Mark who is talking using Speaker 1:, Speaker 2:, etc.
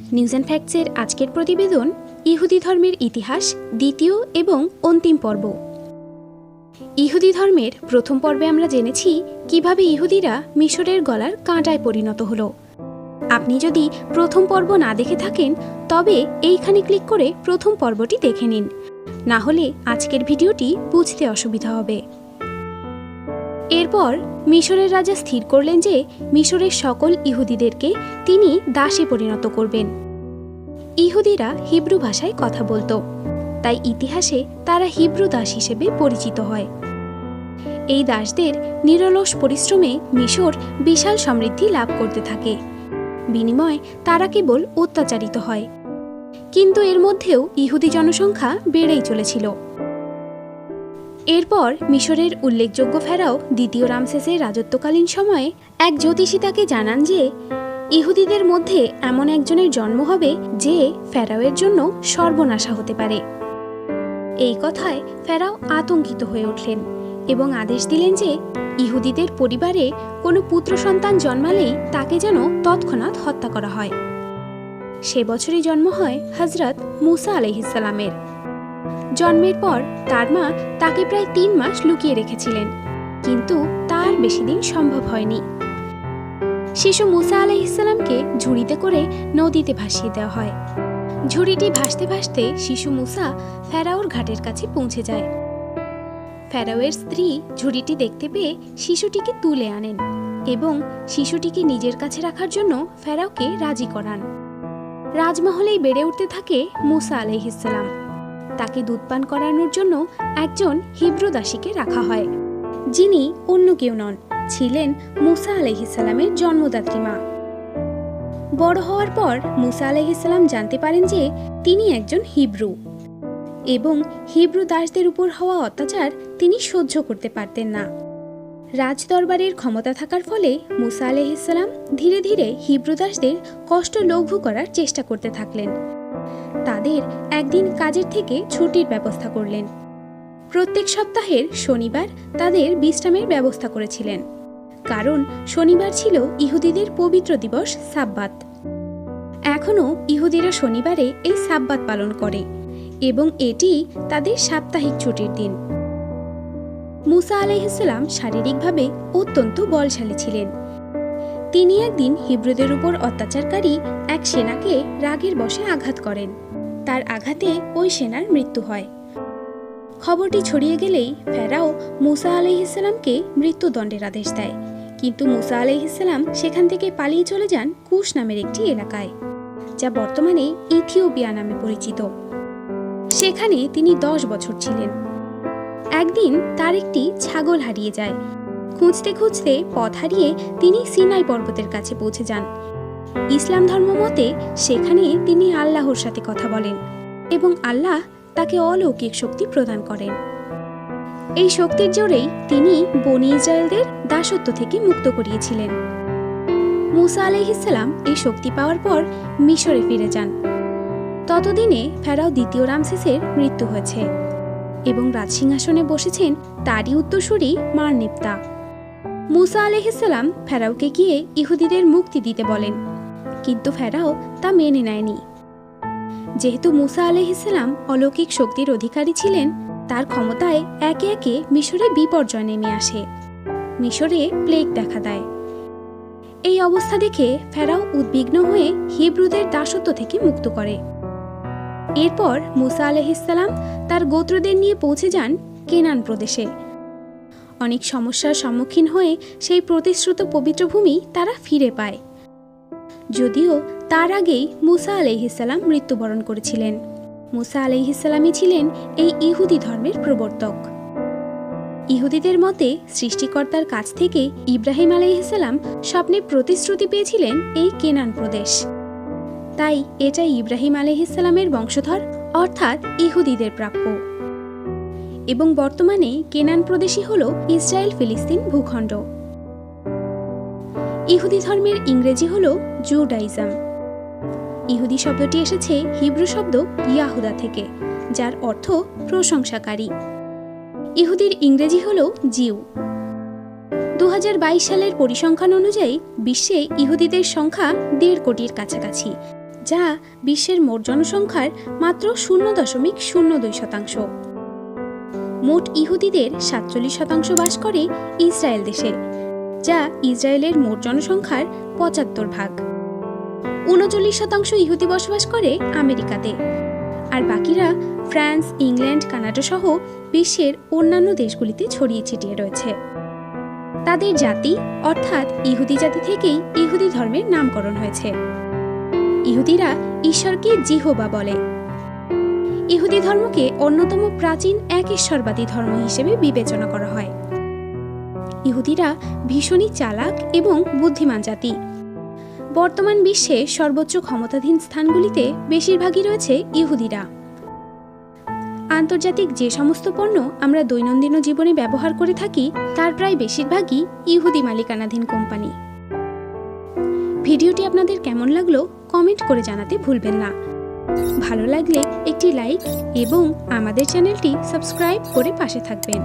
Speaker 1: News and ফ্যাক্টসের আজকের প্রতিবেদন, ইহুদি ধর্মের ইতিহাস, দ্বিতীয় এবং অন্তিম পর্ব। ইহুদি ধর্মের প্রথম পর্বে আমরা জেনেছি কীভাবে ইহুদিরা মিশরের গলার কাঁটায় পরিণত হলো। আপনি যদি প্রথম পর্ব না দেখে থাকেন, তবে এইখানে ক্লিক করে প্রথম পর্বটি দেখে নিন। না হলে আজকের ভিডিওটি বুঝতে অসুবিধা হবে। এরপর মিশরের রাজা স্থির করলেন যে মিশরের সকল ইহুদিদেরকে তিনি দাসে পরিণত করবেন। ইহুদিরা হিব্রু ভাষায় কথা বলতো। তাই ইতিহাসে তারা হিব্রু দাস হিসেবে পরিচিত হয়। এই দাসদের নিরলস পরিশ্রমে মিশর বিশাল সমৃদ্ধি লাভ করতে থাকে। বিনিময়ে তারা কেবল অত্যাচারিত হয়। কিন্তু এর মধ্যেও ইহুদি জনসংখ্যা বেড়েই চলেছিল। এরপর মিশরের উল্লেখযোগ্য ফেরাও দ্বিতীয় রামসেসের রাজত্বকালীন সময়ে এক জ্যোতিষী তাকে জানান যে, ইহুদিদের মধ্যে এমন একজনের জন্ম হবে যে ফেরাওয়ের জন্য সর্বনাশা হতে পারে। এই কথায় ফেরাও আতঙ্কিত হয়ে উঠলেন এবং আদেশ দিলেন যে, ইহুদিদের পরিবারে কোনো পুত্র সন্তান জন্মালেই তাকে যেন তৎক্ষণাৎ হত্যা করা হয়। সে বছরই জন্ম হয় হজরত মুসা আলহিসাল্লামের জন্মের পর তার মা তাকে প্রায় তিন মাস লুকিয়ে রেখেছিলেন। কিন্তু তার বেশি দিন সম্ভব হয়নি। শিশু মুসা আলাইহিসাল্লামকে ঝুড়িতে করে নদীতে ভাসিয়ে দেওয়া হয়। ঝুড়িটি ভাসতে ভাসতে শিশু মুসা ফেরাওর ঘাটের কাছে পৌঁছে যায়। ফেরাওয়ের স্ত্রী ঝুড়িটি দেখতে পেয়ে শিশুটিকে তুলে আনেন এবং শিশুটিকে নিজের কাছে রাখার জন্য ফেরাওকে রাজি করান। রাজমহলেই বেড়ে উঠতে থাকে মুসা আলাইহিসাল্লাম তাকে দুধ পান করানোর জন্য একজন হিব্রু দাসীকে রাখা হয়। যিনি অন্য কেউ নন, ছিলেন মুসা আলহিসাল্লামের জন্মদাত্রী মা। বড় হওয়ার পর মুসা আলহিসাল্লাম জানতে পারেন যে তিনি একজন হিব্রু এবং হিব্রু দাসদের উপর হওয়া অত্যাচার তিনি সহ্য করতে পারতেন না। রাজদরবারের ক্ষমতা থাকার ফলে মুসা আলহিসাল্লাম ধীরে ধীরে হিব্রু দাসদের কষ্ট লঘু করার চেষ্টা করতে থাকলেন। তাদের একদিন কাজের থেকে ছুটির ব্যবস্থা করলেন। প্রত্যেক সপ্তাহের শনিবার তাদের বিশ্রামের ব্যবস্থা করেছিলেন। কারণ শনিবার ছিল ইহুদিদের পবিত্র দিবস সাব্বাত। এখনও ইহুদিরা শনিবারে এই সাব্বাত পালন করে এবং এটি তাদের সাপ্তাহিক ছুটির দিন। মুসা আলাইহিসাল্লাম শারীরিকভাবে অত্যন্ত বলশালী ছিলেন। তিনি একদিন হিব্রুদের উপর অত্যাচারকারী এক সেনাকে রাগের বশে আঘাত করেন। তার আঘাতে ওই সেনার মৃত্যু হয়। খবরটি ছড়িয়ে গেলেই ফেরাও মুসা আলহিসাল্লামকে মৃত্যুদণ্ডের আদেশ দেয়। কিন্তু মুসা আলহিসাল্লাম সেখান থেকে পালিয়ে চলে যান কুশ নামের একটি এলাকায়, যা বর্তমানে ইথিওপিয়া নামে পরিচিত। সেখানে তিনি দশ বছর ছিলেন। একদিন তার একটি ছাগল হারিয়ে যায়। খুঁজতে খুঁজতে পথ হারিয়ে তিনি সিনাই পর্বতের কাছে পৌঁছে যান। ইসলাম ধর্ম মতে সেখানে তিনি আল্লাহর সাথে কথা বলেন এবং আল্লাহ তাকে অলৌকিক শক্তি প্রদান করেন। এই শক্তির জোরেই তিনি বনি ইসরায়েলদের দাসত্ব থেকে মুক্ত করিয়েছিলেন। মুসা আলহিসাল্লাম এই শক্তি পাওয়ার পর মিশরে ফিরে যান। ততদিনে ফেরাও দ্বিতীয় রামসেসের মৃত্যু হয়েছে এবং রাজসিংহাসনে বসেছেন তারই উত্তরসূরি মার নেপ্তা মুসা আলহিসাল্লাম ফেরাওকে গিয়ে ইহুদিদের মুক্তি দিতে বলেন। কিন্তু ফেরাও তা মেনে নেয়নি। যেহেতু মুসা আলহিসাল্লাম অলৌকিক শক্তির অধিকারী ছিলেন, তার ক্ষমতায় একে একে মিশরে বিপর্যয় নেমে আসে। মিশরে প্লেগ দেখা দেয়। এই অবস্থা দেখে ফেরাও উদ্বিগ্ন হয়ে হিব্রুদের দাসত্ব থেকে মুক্ত করে। এরপর মুসা আলহিসাল্লাম তার গোত্রদের নিয়ে পৌঁছে যান কেনান প্রদেশে। অনেক সমস্যার সম্মুখীন হয়ে সেই প্রতিশ্রুত পবিত্র ভূমি তারা ফিরে পায়। যদিও তার আগেই মুসা আলহিসাল্লাম মৃত্যুবরণ করেছিলেন। মুসা আলহিসাল্লামই ছিলেন এই ইহুদি ধর্মের প্রবর্তক। ইহুদিদের মতে সৃষ্টিকর্তার কাছ থেকে ইব্রাহিম আলহিসাল্লাম স্বপ্নে প্রতিশ্রুতি পেয়েছিলেন এই কেনান প্রদেশ। তাই এটা ইব্রাহিম আলহিসাল্লামের বংশধর, অর্থাৎ ইহুদিদের প্রাপ্য। এবং বর্তমানে কেনান প্রদেশই হল ইসরায়েল ফিলিস্তিন ভূখণ্ড। ইহুদি ধর্মের ইংরেজি হল জুডাইজম। ইহুদি শব্দটি এসেছে হিব্রু শব্দ ইয়াহুদা থেকে, যার অর্থ প্রশংসাকারী। ইহুদির ইংরেজি হল জিউ। দু হাজার বাইশ সালের পরিসংখ্যান অনুযায়ী বিশ্বে ইহুদিদের সংখ্যা দেড় কোটির কাছাকাছি, যা বিশ্বের মোট জনসংখ্যার মাত্র শূন্য দশমিক শূন্য দুই শতাংশ। মোট ইহুদিদের সাতচল্লিশ শতাংশ বাস করে ইসরায়েল দেশে, যা ইসরায়েলের মোট জনসংখ্যার পঁচাত্তর ভাগ। উনচল্লিশ শতাংশ ইহুদি বসবাস করে আমেরিকাতে, আর বাকিরা ফ্রান্স, ইংল্যান্ড, কানাডা সহ বিশ্বের অন্যান্য দেশগুলিতে ছড়িয়ে ছিটিয়ে রয়েছে। তাদের জাতি, অর্থাৎ ইহুদি জাতি থেকেই ইহুদি ধর্মের নামকরণ হয়েছে। ইহুদিরা ঈশ্বরকে জিহোবা বলে। ইহুদি ধর্মকে অন্যতম প্রাচীন এক ঈশ্বরবাদী ধর্ম হিসেবে বিবেচনা করা হয়। ইহুদিরা ভীষণই চালাক এবং বুদ্ধিমান জাতি। বর্তমান বিশ্বে সর্বোচ্চ ক্ষমতাধীন স্থানগুলিতে বেশিরভাগই রয়েছে ইহুদিরা। আন্তর্জাতিক যে সমস্ত পণ্য আমরা দৈনন্দিন জীবনে ব্যবহার করে থাকি, তার প্রায় বেশিরভাগই ইহুদি মালিকানাধীন কোম্পানি। ভিডিওটি আপনাদের কেমন লাগল, কমেন্ট করে জানাতে ভুলবেন না। ভালো লাগলে একটি লাইক এবং আমাদের চ্যানেলটি সাবস্ক্রাইব করে পাশে থাকবেন।